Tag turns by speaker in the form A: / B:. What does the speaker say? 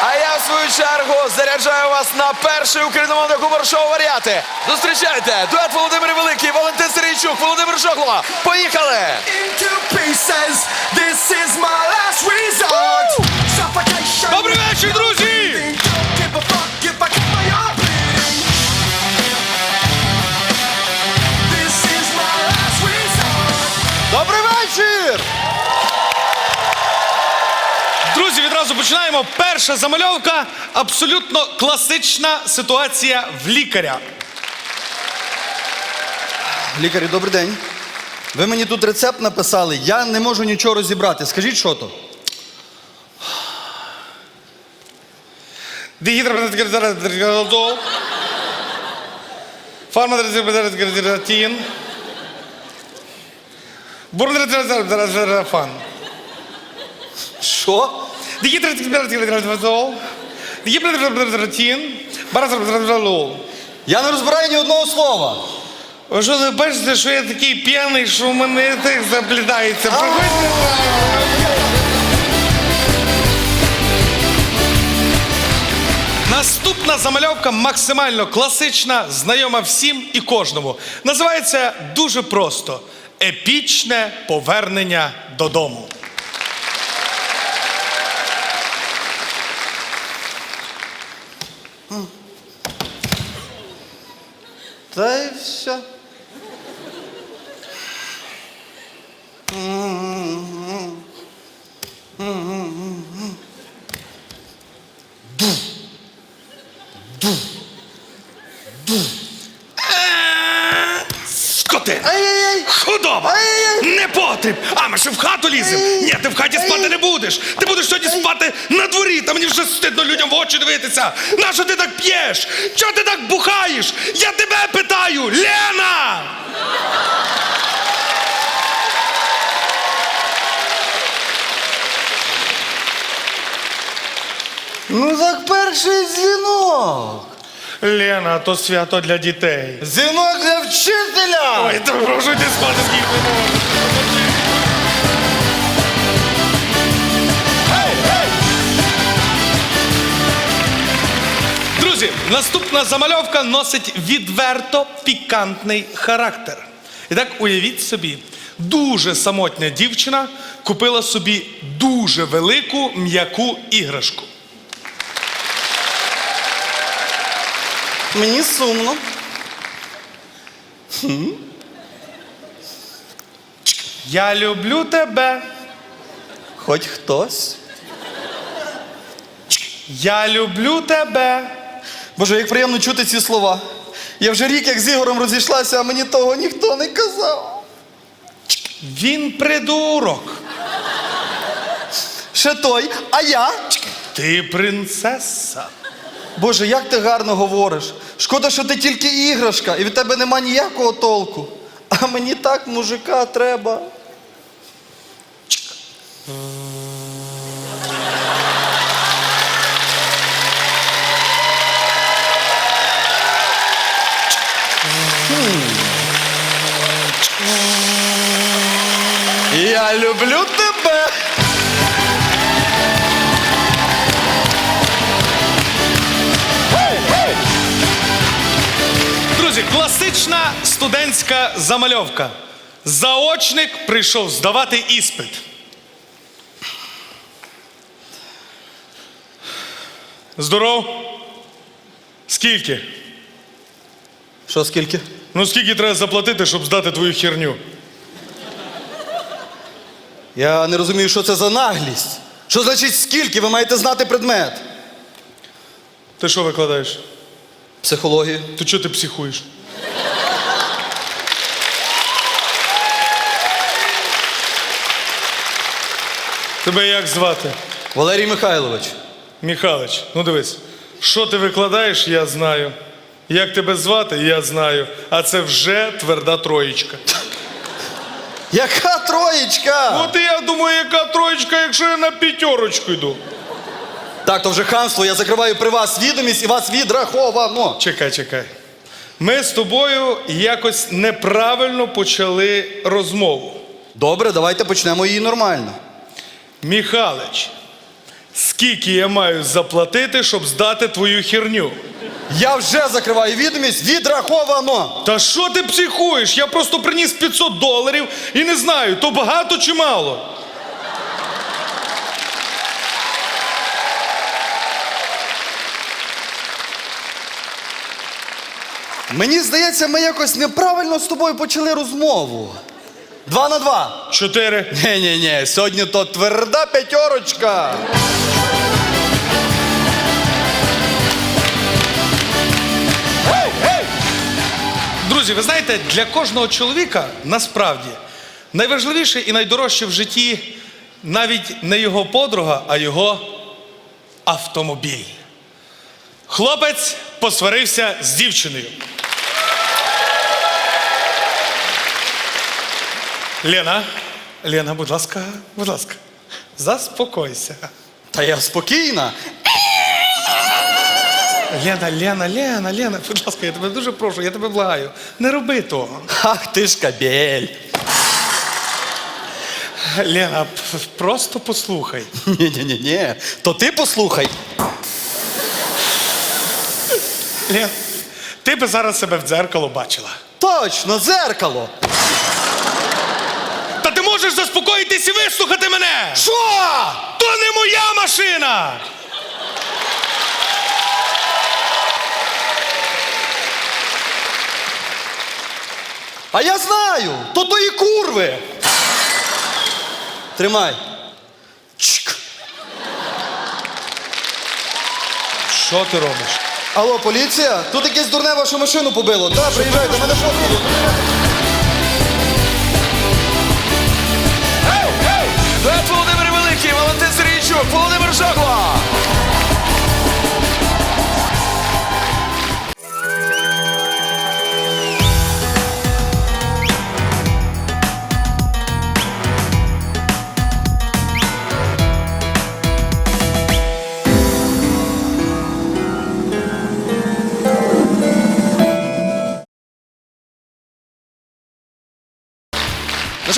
A: А я в свою чергу заряджаю вас на перший україномовне гумор-шоу варіати. Зустрічайте дует Володимир Великий, Валентин Сергійчук, Володимир Жогло. Поїхали!
B: into pieces. This is my last resort.
C: Друзі, відразу починаємо. Перша замальовка абсолютно класична ситуація в лікаря.
D: Лікарі, добрий день. Ви мені тут рецепт написали, я не можу нічого розібрати. Скажіть, що то?
C: Дигідротризол. Фармадразин. Бурнетризофан.
D: Що? Я не розбираю ні одного слова.
C: Ви що не бачите, що я такий п'яний, що в мене заплітається? Проходьте. Наступна замальовка максимально класична, знайома всім і кожному. Називається дуже просто: епічне повернення додому.
D: Та й все.
C: Скоти!
D: Ай-яй-яй!
C: Худоба! Не потріб! А ми ще в хату ліземо! Ні, ти в хаті спати не будеш! Ти будеш сьогодні спати на дворі! Та мені вже стидно людям в очі дивитися! Нащо ти так п'єш? Чого ти так бухаєш? Я тебе питаю! Лена!
D: Ну так перший дзвінок.
C: Лена, то свято для дітей.
D: Дзвінок для вчителя!
C: Ой, то прошу ти спати скільки. Друзі, наступна замальовка носить відверто пікантний характер. І так уявіть собі, дуже самотня дівчина купила собі дуже велику м'яку іграшку.
D: Мені сумно.
C: Я люблю тебе.
D: Хоч хтось.
C: Я люблю тебе.
D: Боже, як приємно чути ці слова. Я вже рік як з Ігорем розійшлася, а мені того ніхто не казав.
C: Він придурок.
D: Ще той, а я?
C: Ти принцеса.
D: Боже, як ти гарно говориш. Шкода, що ти тільки іграшка, і від тебе нема ніякого толку. А мені так мужика треба. Я люблю
C: студентська замальовка. Заочник прийшов здавати іспит. Здоров. Скільки?
D: Що скільки?
C: Ну скільки треба заплатити, щоб здати твою херню?
D: Я не розумію, що це за наглість. Що значить скільки? Ви маєте знати предмет.
C: Ти що викладаєш?
D: Психологію.
C: Ти чого ти психуєш? Тебе як звати?
D: Валерій Михайлович.
C: Михалич, ну дивись, що ти викладаєш, я знаю. Як тебе звати, я знаю. А це вже тверда троєчка.
D: Яка троєчка?
C: От і я думаю, яка троєчка, якщо я на п'ятерочку йду.
D: Так, то вже хамство, я закриваю при вас відомість і вас відраховано.
C: Чекай, чекай. Ми з тобою якось неправильно почали розмову.
D: Добре, давайте почнемо її нормально.
C: Михалич, Скільки я маю заплатити, щоб здати твою херню?
D: Я вже закриваю відомість, відраховано.
C: Та що ти психуєш? Я просто приніс 500 доларів і не знаю, то багато чи мало.
D: Мені здається, ми якось неправильно з тобою почали розмову. Два на два.
C: Чотири.
D: Ні-ні-ні, сьогодні то тверда п'ятерочка.
C: Друзі, ви знаєте, для кожного чоловіка насправді найважливіше і найдорожче в житті навіть не його подруга, а його автомобіль. Хлопець посварився з дівчиною. Лена, Лена, будь ласка, будь ласка, заспокойся.
D: Та я спокійна.
C: Лена, Лена, Лена, Лена, будь ласка, я тебе дуже прошу, я тебе благаю. Не роби того.
D: Ах ти ж кабель.
C: Лена, просто послухай.
D: Ні-ні-ні, то ти послухай.
C: Лен, ти би зараз себе в дзеркало бачила.
D: Точно, зеркало.
C: Заспокоїтись і вислухати мене!
D: Що?
C: То не моя машина!
D: А я знаю, то тої курви. Тримай. Чик.
C: Що ти робиш?
D: Алло, поліція? Тут якесь дурне вашу машину побило. Так, приїжджайте, мене фото.
A: Дует